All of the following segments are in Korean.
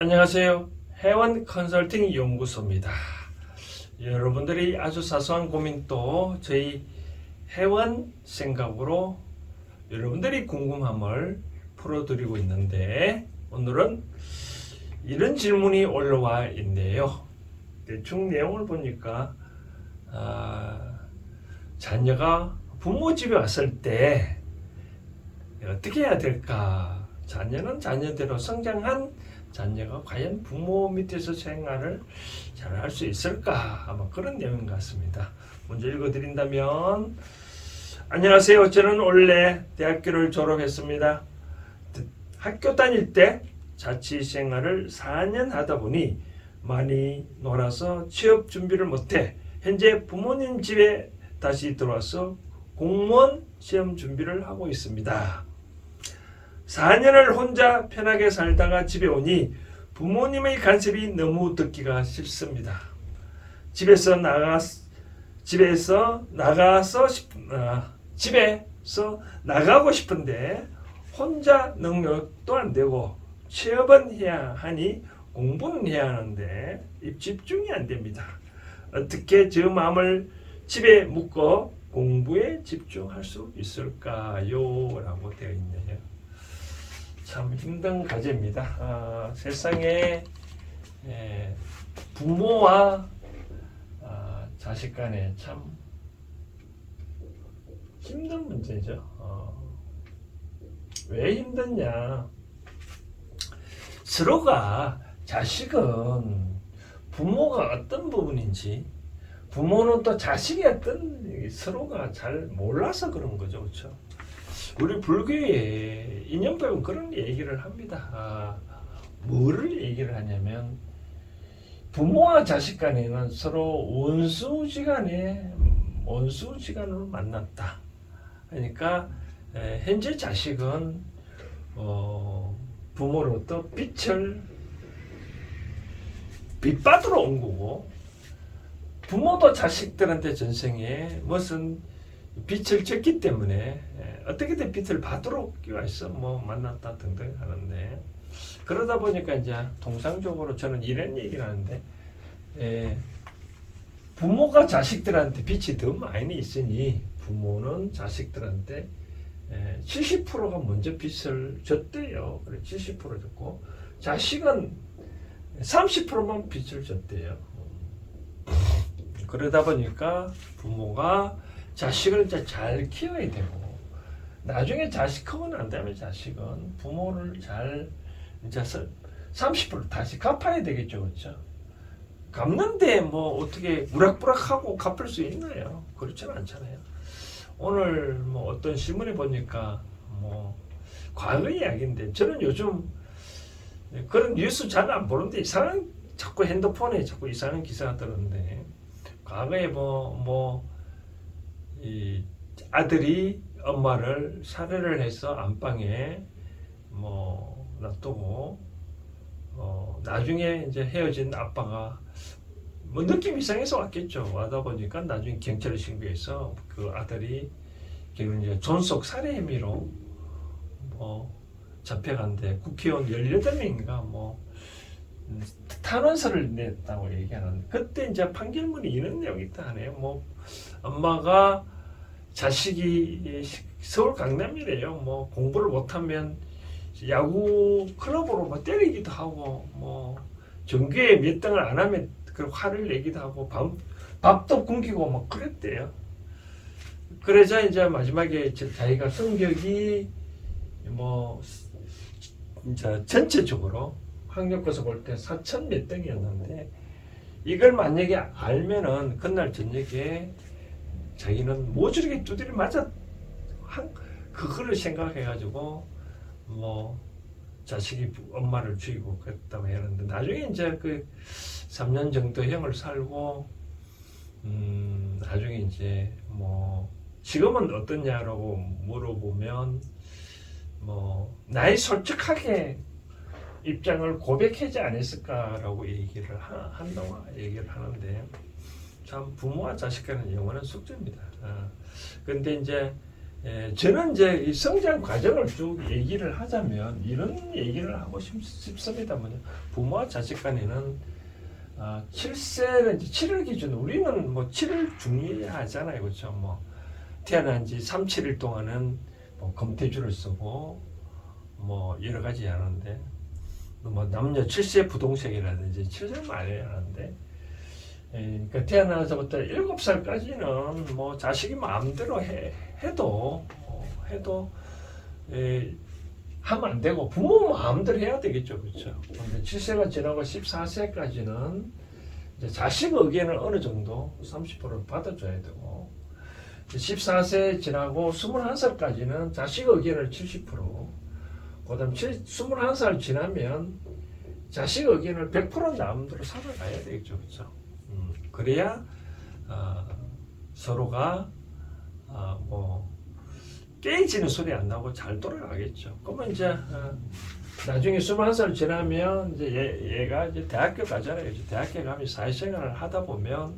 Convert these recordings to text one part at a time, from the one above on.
안녕하세요. 해원 컨설팅 연구소입니다. 여러분들이 아주 사소한 고민도 저희 해원 생각으로 여러분들이 궁금함을 풀어드리고 있는데 오늘은 이런 질문이 올라와 있네요. 대충 내용을 보니까 아, 자녀가 부모 집에 왔을 때 어떻게 해야 될까? 자녀는 자녀대로 성장한 자녀가 과연 부모 밑에서 생활을 잘 할 수 있을까? 아마 그런 내용 같습니다. 먼저 읽어드린다면 안녕하세요. 저는 원래 대학교를 졸업했습니다. 학교 다닐 때 자취 생활을 4년 하다 보니 많이 놀아서 취업 준비를 못해 현재 부모님 집에 다시 들어와서 공무원 시험 준비를 하고 있습니다. 4년을 혼자 편하게 살다가 집에 오니 부모님의 간섭이 너무 듣기가 싫습니다. 집에서 나가 집에서 나가서 싶, 아, 집에서 나가고 싶은데 혼자 능력도 안 되고 취업은 해야 하니 공부는 해야 하는데 입 집중이 안 됩니다. 어떻게 저 마음을 집에 묶어 공부에 집중할 수 있을까요? 라고 되어 있네요. 참 힘든 과제입니다. 아, 세상에 에, 부모와 아, 자식 간에 참 힘든 문제죠. 어, 왜 힘드냐? 서로가 자식은 부모가 어떤 부분인지 부모는 또 자식이 어떤 서로가 잘 몰라서 그런 거죠, 그렇죠? 우리 불교에 인연법은 그런 얘기를 합니다. 아, 뭐를 얘기를 하냐면 부모와 자식 간에는 서로 원수지간에 원수지간으로 만났다. 그러니까 에, 현재 자식은 어, 부모로부터 빛을 빛받으러 온 거고 부모도 자식들한테 전생에 무슨 빛을 줬기 때문에 예, 어떻게든 빛을 받도록 있어 뭐 만났다 등등 하는데 그러다 보니까 이제 통상적으로 저는 이런 얘기를 하는데 예, 부모가 자식들한테 빛이 더 많이 있으니 부모는 자식들한테 예, 70%가 먼저 빛을 줬대요. 그래 70% 줬고 자식은 30%만 빛을 줬대요. 그러다 보니까 부모가 자식을 이제 잘 키워야 되고 나중에 자식 크고 난 다음에 자식은 부모를 잘 이제 30% 다시 갚아야 되겠죠, 그렇죠? 갚는데 뭐 어떻게 무락부락하고 갚을 수 있나요? 그렇지는 않잖아요. 오늘 뭐 어떤 신문에 보니까 뭐 과거 이야기인데 저는 요즘 그런 뉴스 잘 안 보는데 이상한 자꾸 핸드폰에 자꾸 이상한 기사가 뜨는데 과거에 뭐뭐 이 아들이 엄마를 살해를 해서 안방에 뭐 놔두고 어 나중에 이제 헤어진 아빠가 뭐 느낌 이상해서 왔겠죠. 와다 보니까 나중에 경찰에 신고해서 그 아들이 결국 이제 존속 살해 혐의로 뭐 잡혀간데 국회의원 18명인가 뭐 음, 탄원서를 냈다고 얘기하는데 그때 이제 판결문이 이런 내용이 있다 하네요. 뭐 엄마가 자식이 서울 강남이래요. 뭐 공부를 못하면 야구 클럽으로 뭐 때리기도 하고 뭐 정규에 몇 등을 안 하면 그 화를 내기도 하고 밥, 밥도 굶기고 막 그랬대요. 그러자 이제 마지막에 저- 자기가 성격이 뭐 이제 전체적으로 학력고사 볼 때 4천 몇 등이었는데 이걸 만약에 알면은 그날 저녁에 자기는 모조리게 두드려 맞아 한 그거를 생각해가지고 뭐 자식이 부- 엄마를 죽이고 그랬다고 했는데 나중에 이제 그 3년 정도 형을 살고 음 나중에 이제 뭐 지금은 어떠냐라고 물어보면 뭐 나이 솔직하게 입장을 고백하지 않았을까라고 얘기를 하, 한동안 얘기를 하는데 참 부모와 자식 간의 영원한 숙제입니다. 아, 근데 이제 예, 저는 이제 이 성장 과정을 쭉 얘기를 하자면 이런 얘기를 하고 싶, 싶습니다. 뭐냐. 부모와 자식 간에는 아, 7세는 이제 7일 기준 우리는 뭐 7일 중요하잖아요. 그렇죠? 뭐 태어난 지 3, 7일 동안은 뭐 금태주를 쓰고 뭐 여러 가지 하는데 뭐 남녀 7세 부동생이라든지 7세 말이 하는데 예, 그러니까 태어나서부터 7살까지는 뭐 자식이 마음대로 해, 해도 어, 해도 예, 하면 안 되고 부모 마음대로 해야 되겠죠, 그렇죠? 근데 7세가 지나고 14세까지는 이제 자식 의견을 어느 정도 30%를 받아줘야 되고 14세 지나고 21살까지는 자식 의견을 70%, 그다음 21살 지나면 자식 의견을 100% 남대로 살아가야 되겠죠, 그렇죠? 음, 그래야 어, 서로가 어, 뭐 깨지는 소리 안 나고 잘 돌아가겠죠. 그러면 이제 어, 나중에 21살 지나면 이제 얘, 얘가 이제 대학교 가잖아요. 이제 대학교 가면 사회생활을 하다 보면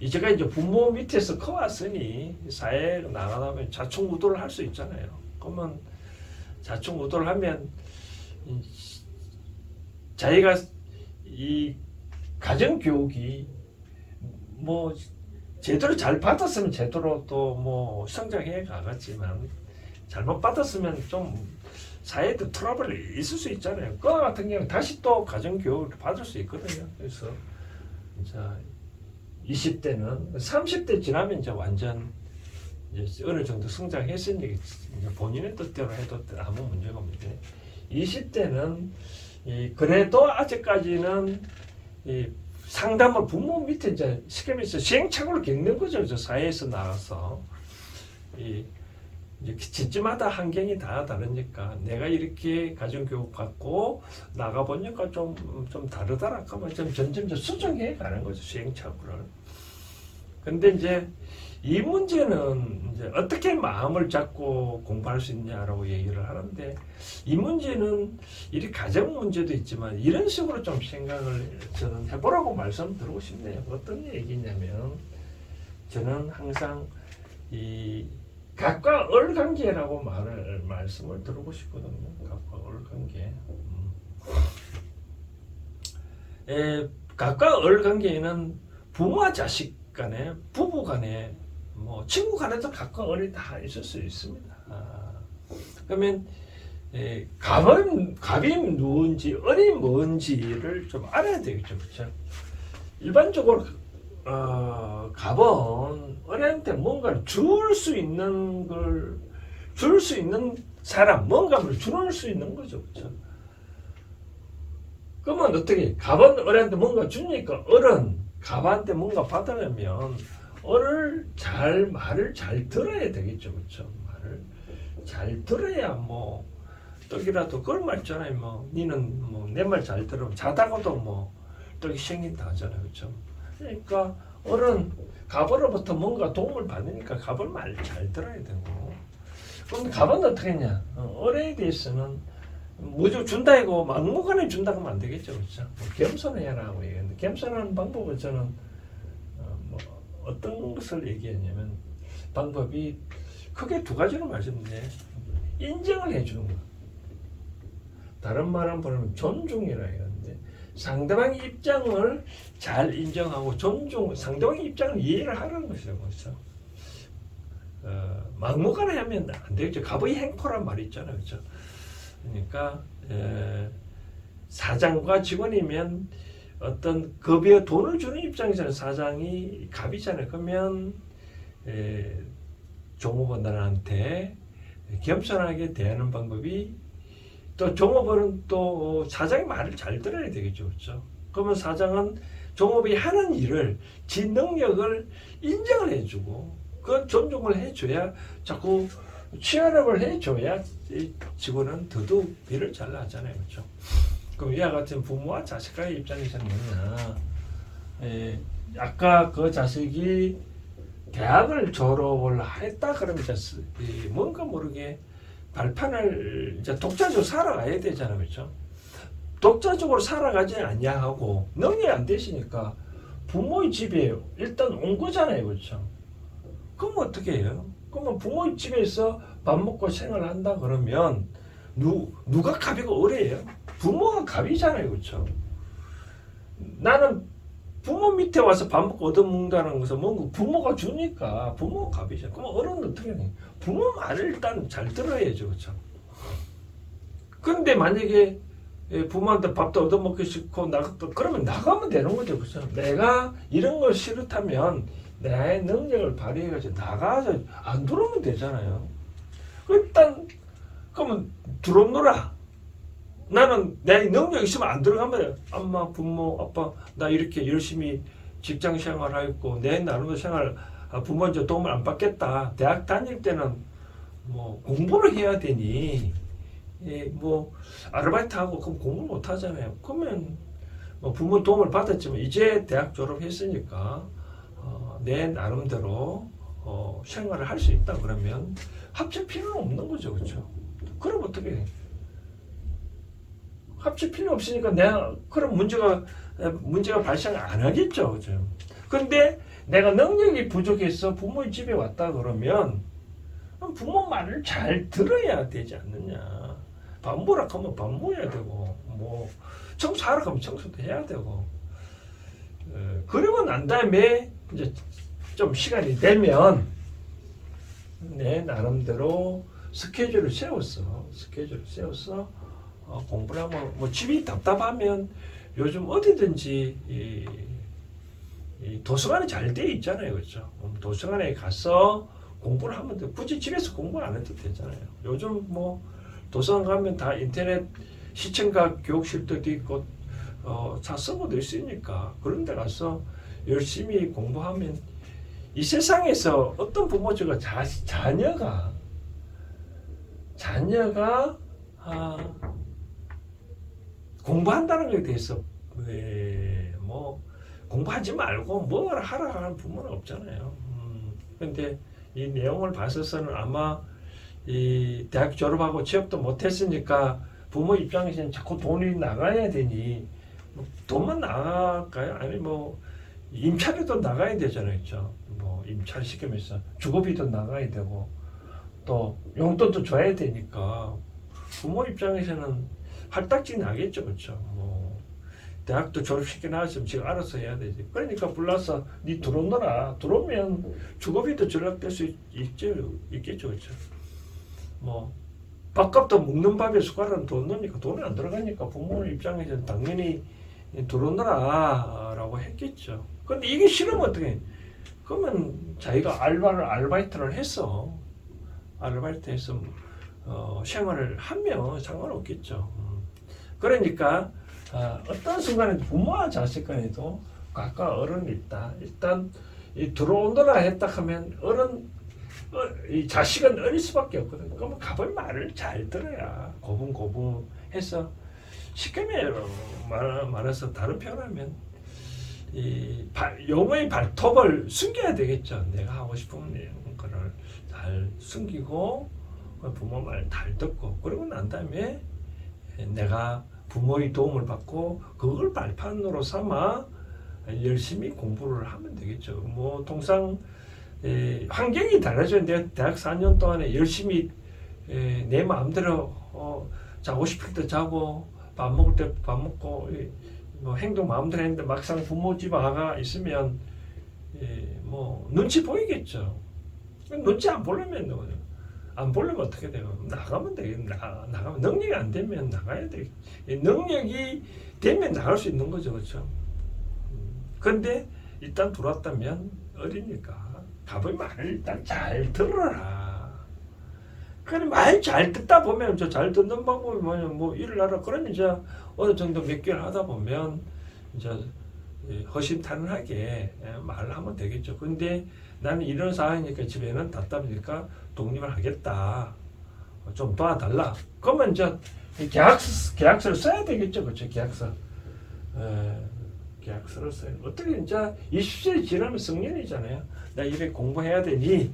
이제가 이제 부모 밑에서 커왔으니 사회에 나가다 보면 자충우도를 할 수 있잖아요. 그러면 자충우도를 하면 이 자기가 이 가정 교육이 뭐 제대로 잘 받았으면 제대로 또 뭐 성장해 가겠지만 잘못 받았으면 좀 사회도 트러블이 있을 수 있잖아요. 그거 같은 경우 다시 또 가정 교육을 받을 수 있거든요. 그래서 자 20대는 30대 지나면 이제 완전 어느 정도 성장했으니 본인의 뜻대로 해도 아무 문제가 없는데 20대는 이 그래도 아직까지는 이 상담을 부모 밑에 이제 시키면서 시행착오를 겪는 거죠. 저 사회에서 나와서 집집마다 환경이 다 다르니까 내가 이렇게 가정 교육 받고 나가 보니까 좀 좀 다르더라. 그러면 좀 점점 좀 수정해 가는 거죠 시행착오를. 근데 이제 이 문제는 이제 어떻게 마음을 잡고 공부할 수 있냐라고 얘기를 하는데 이 문제는 이 가정 문제도 있지만 이런 식으로 좀 생각을 저는 해보라고 말씀드리고 싶네요. 어떤 얘기냐면 저는 항상 이 각과 얼 관계라고 말을 말씀을 드리고 싶거든요. 각과 얼 관계. 음. 에, 각과 얼 관계에는 부모와 자식 간에 부부 간에 뭐 친구 간에도 각과 얼이 다 있을 수 있습니다. 아, 그러면 에, 갑은 갑이 누군지 얼이 뭔지를 좀 알아야 되겠죠, 그렇죠? 일반적으로 어, 갑은 어린한테 뭔가를 줄 수 있는 걸 줄 수 있는 사람, 뭔가를 주는 수 있는 거죠, 그렇죠? 그러면 어떻게? 갑은 어린한테 뭔가 주니까 어른 갑한테 뭔가 받으려면 어를 잘 말을 잘 들어야 되겠죠, 그렇죠? 말을 잘 들어야 뭐 떡이라도 그런 말 있잖아요, 뭐 니는 뭐 내 말 잘 들으면 자다가도 뭐 떡이 생긴다 하잖아요, 그렇죠? 그러니까 어른 갑으로부터 뭔가 도움을 받으니까 갑을 말잘 들어야 되고 그럼 갑은 어떻게 했냐 어, 어른에 대해서는 무조 준다 이고 막무가내 준다 하면 안 되겠죠 그렇죠 뭐 겸손해라고 얘기했는데 겸손하는 방법은 저는 어떤 것을 얘기했냐면 방법이 크게 두 가지로 말씀드려요 인정을 해주는 거 다른 말 한번 보면 존중이라 하는데 상대방의 입장을 잘 인정하고 존중, 상대방의 입장을 이해를 하는 것이죠. 그렇죠? 어, 막무가내 하면 안 되겠죠. 갑의 행포란 말이 있잖아요. 그렇죠? 그러니까 에, 사장과 직원이면 어떤 급여 돈을 주는 입장에서는 사장이 갑이잖아요. 그러면 에, 종업원들한테 겸손하게 대하는 방법이 또 종업원은 또 사장의 말을 잘 들어야 되겠죠, 그렇죠? 그러면 사장은 종업이 하는 일을 지 능력을 인정을 해주고 그 존중을 해줘야 자꾸 취하력을 해줘야 이 직원은 더더욱 일을 잘 하잖아요, 그렇죠? 그럼 이와 같은 부모와 자식과의 입장에서는? 에, 아까 그 자식이 대학을 졸업을 했다 그러면 이 뭔가 모르게 발판을 이제 독자적으로 살아가야 되잖아요, 그렇죠? 독자적으로 살아가지 않냐 하고 능력이 안 되시니까 부모의 집에 일단 온 거잖아요, 그렇죠? 그럼 어떻게 해요? 그러면 부모 집에서 밥 먹고 생활한다 그러면 누 누가 갑이고 어려요? 부모가 갑이잖아요, 그렇죠? 나는 부모 밑에 와서 밥 먹고 얻어먹는다는 것은 뭔가 부모가 주니까 부모가 갑이죠. 그럼 어른은 어떻게 해? 부모 말을 일단 잘 들어야죠, 그렇죠? 근데 만약에 예, 부모한테 밥도 얻어먹기 싫고 나갔다 그러면 나가면 되는 거죠, 그렇죠? 내가 이런 걸 싫다면 나의 능력을 발휘해가지고 나가서 안 들어오면 되잖아요. 일단 그러면 들어오너라. 나는 내 능력 있으면 안 들어가면 엄마, 부모, 아빠 나 이렇게 열심히 직장 생활하고 내 나름대로 생활 아, 부모한테 도움을 안 받겠다. 대학 다닐 때는 뭐 공부를 해야 되니 예, 뭐 아르바이트 하고 그럼 공부 못 하잖아요. 그러면 뭐 부모 도움을 받았지만 이제 대학 졸업했으니까 어, 내 나름대로 어, 생활을 할 수 있다 그러면 합칠 필요는 없는 거죠, 그렇죠? 그럼 어떻게 해? 합칠 필요 없으니까 내가 그럼 문제가 문제가 발생 안 하겠죠, 그죠? 근데 내가 능력이 부족해서 부모의 집에 왔다 그러면 부모 말을 잘 들어야 되지 않느냐? 밥 먹으라 하면 밥 먹어야 되고 뭐 청소하라 하면 청소도 해야 되고 어, 그러고 난 다음에 이제 좀 시간이 되면 내 나름대로 스케줄을 세웠어 스케줄을 세워서 어, 공부를 하고 뭐 집이 답답하면 요즘 어디든지 이, 이 도서관이 잘 돼 있잖아요. 그렇죠? 음, 도서관에 가서 공부를 하면 돼. 굳이 집에서 공부 안 해도 되잖아요. 요즘 뭐 도서관 가면 다 인터넷 시청각 교육실도 있고 어, 다 서버도 있으니까 그런 데 가서 열심히 공부하면 이 세상에서 어떤 부모주가 자, 자녀가 자녀가 아, 공부한다는 것에 대해서 왜, 뭐 공부하지 말고 뭘 하라 하는 부모는 없잖아요. 음, 근데 이 내용을 봐서서는 아마 이 대학 졸업하고 취업도 못했으니까 부모 입장에서는 자꾸 돈이 나가야 되니 뭐 돈만 나갈까요? 아니 뭐 임차료도 나가야 되잖아요, 그죠? 뭐 임차를 시키면서 주거비도 나가야 되고 또 용돈도 줘야 되니까 부모 입장에서는 할딱지 나겠죠, 그렇죠? 뭐 대학도 졸업시켜 나왔으면 지금 알아서 해야 되지. 그러니까 불러서 니 들어오너라. 들어오면 주거비도 전락될 수 있, 있죠, 있겠죠, 그렇죠? 뭐 밥값도 먹는 밥에 숟가락은 돈 넣으니까 돈이 안 들어가니까 부모 입장에서는 당연히 들어오너라라고 했겠죠. 근데 이게 싫으면 어떻게? 해? 그러면 자기가 알바를 알바이트를 해서 아르바이트 해서 어, 생활을 하면 상관없겠죠. 음. 그러니까 어, 어떤 순간에 부모와 자식 간에도 각각 어른이 있다. 일단 이 들어오너라 했다 하면 어른 어, 이 자식은 어릴 수밖에 없거든. 그러면 가본 말을 잘 들어야 고분고분 해서 쉽게 말, 말해서 다른 표현하면 이 발, 용어의 발톱을 숨겨야 되겠죠. 내가 하고 싶은 거를 잘 숨기고 부모 말 잘 듣고 그러고 난 다음에 내가 부모의 도움을 받고 그걸 발판으로 삼아 열심히 공부를 하면 되겠죠. 뭐 통상 에, 환경이. 내가 대학 4년 동안에 열심히 에, 내 마음대로 어, 자고 싶을 때 자고 밥 먹을 때 밥 먹고 이, 뭐 행동 마음대로 했는데 막상 부모 집 아가 있으면 에, 뭐 눈치 보이겠죠. 눈치 안 보려면 뭐, 안 보려면 어떻게 돼요? 나가면 되겠 나 나가면 능력이 안 되면 나가야 돼. 이 능력이 되면 나갈 수 있는 거죠, 그렇죠? 근데 일단 들어왔다면 어리니까 가볼 말을 일단 잘 들어라. 그래 말 잘 듣다 보면 저 잘 듣는 방법이 뭐냐 뭐 일을 하라 그러면 이제 어느 정도 몇 개월 하다 보면 이제 허심탄회하게 예, 말을 하면 되겠죠. 근데 나는 이런 상황이니까 집에는 답답하니까 독립을 하겠다. 좀 도와달라. 그러면 이제 이 계약서, 계약서를 써야 되겠죠. 그렇죠. 계약서. 에, 계약서를 써야 어떻게 이제 20세 지나면 성년이잖아요. 나 이래 공부해야 되니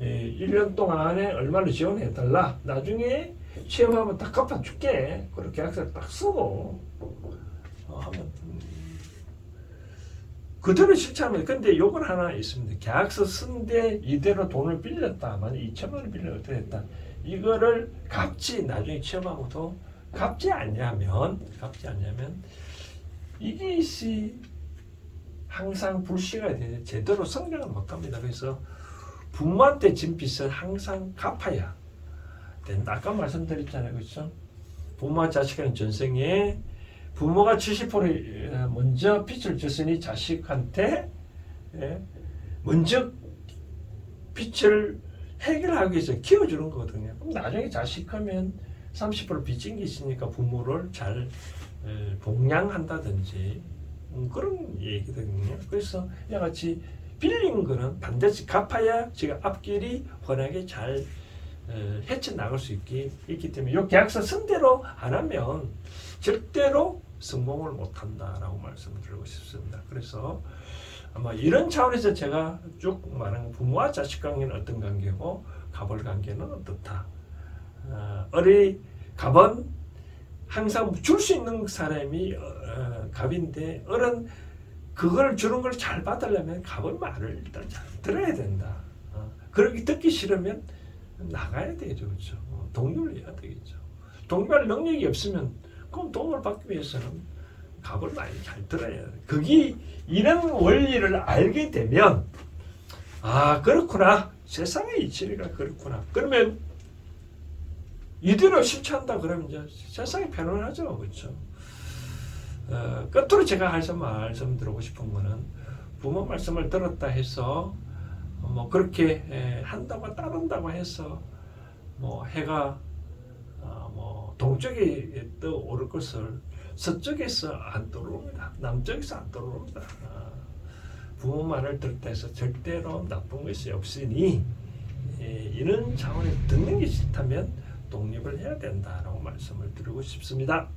에, 1년 동안에 얼마를 지원해 달라. 나중에 시험하면 다 갚아줄게. 그렇게 계약서를 딱 쓰고 어, 하면 음, 그대로 실천하면 근데 요건 하나 있습니다. 계약서 쓴데 이대로 돈을 빌렸다. 만약 2천만 원 빌려 어떻게 했다. 이거를 갚지 나중에 취업하고도 갚지 않냐면 갚지 않냐면 이게 이 항상 불씨가 되 제대로 성장을 못합니다. 그래서 부모한테 진 빚은 항상 갚아야 된다. 아까 말씀드렸잖아요, 그렇죠? 부모와 자식은 전생에 부모가 70% 먼저 빚을 졌으니 자식한테 예, 먼저 빚을 해결하기 위해서 키워주는 거거든요. 그럼 나중에 자식 크면 30% 빚진 게 있으니까 부모를 잘 에, 봉양한다든지 음, 그런 얘기거든요. 그래서 이와 같이 빌린 거는 반드시 갚아야 지금 앞길이 훤하게 잘 에, 헤쳐나갈 수 있기, 있기 때문에 이 계약서 쓴 대로 안 하면 절대로 성공을 못한다라고 말씀을 드리고 싶습니다. 그래서 아마 이런 차원에서 제가 쭉 말한 부모와 자식 관계는 어떤 관계고 갑을 관계는 어떻다. 어, 어리 갑은 항상 줄 수 있는 사람이 어, 갑인데 어른 그걸 주는 걸 잘 받으려면 갑의 말을 일단 잘 들어야 된다. 어, 그렇게 듣기 싫으면 나가야 되죠, 그렇죠? 어, 독립을 해야 되겠죠. 독립할 능력이 없으면 그럼 도움을 받기 위해서는 갑을 많이 잘 들어야 돼. 그게 이런 원리를 알게 되면 아 그렇구나 세상의 이치가 그렇구나. 그러면 이대로 실천한다 그러면 이제 세상이 편안하죠, 그렇죠? 어, 끝으로 제가 해서 말씀드리고 싶은 거는 부모 말씀을 들었다 해서 뭐 그렇게 에, 한다고 따른다고 해서 뭐 해가 동쪽에 떠오를 것을 서쪽에서 안 떠오릅니다. 남쪽에서 안 떠오릅니다. 아, 부모 말을 들었다 해서 절대로 나쁜 것이 없으니 에, 이런 차원에 듣는 게 싫다면 독립을 해야 된다라고 말씀을 드리고 싶습니다.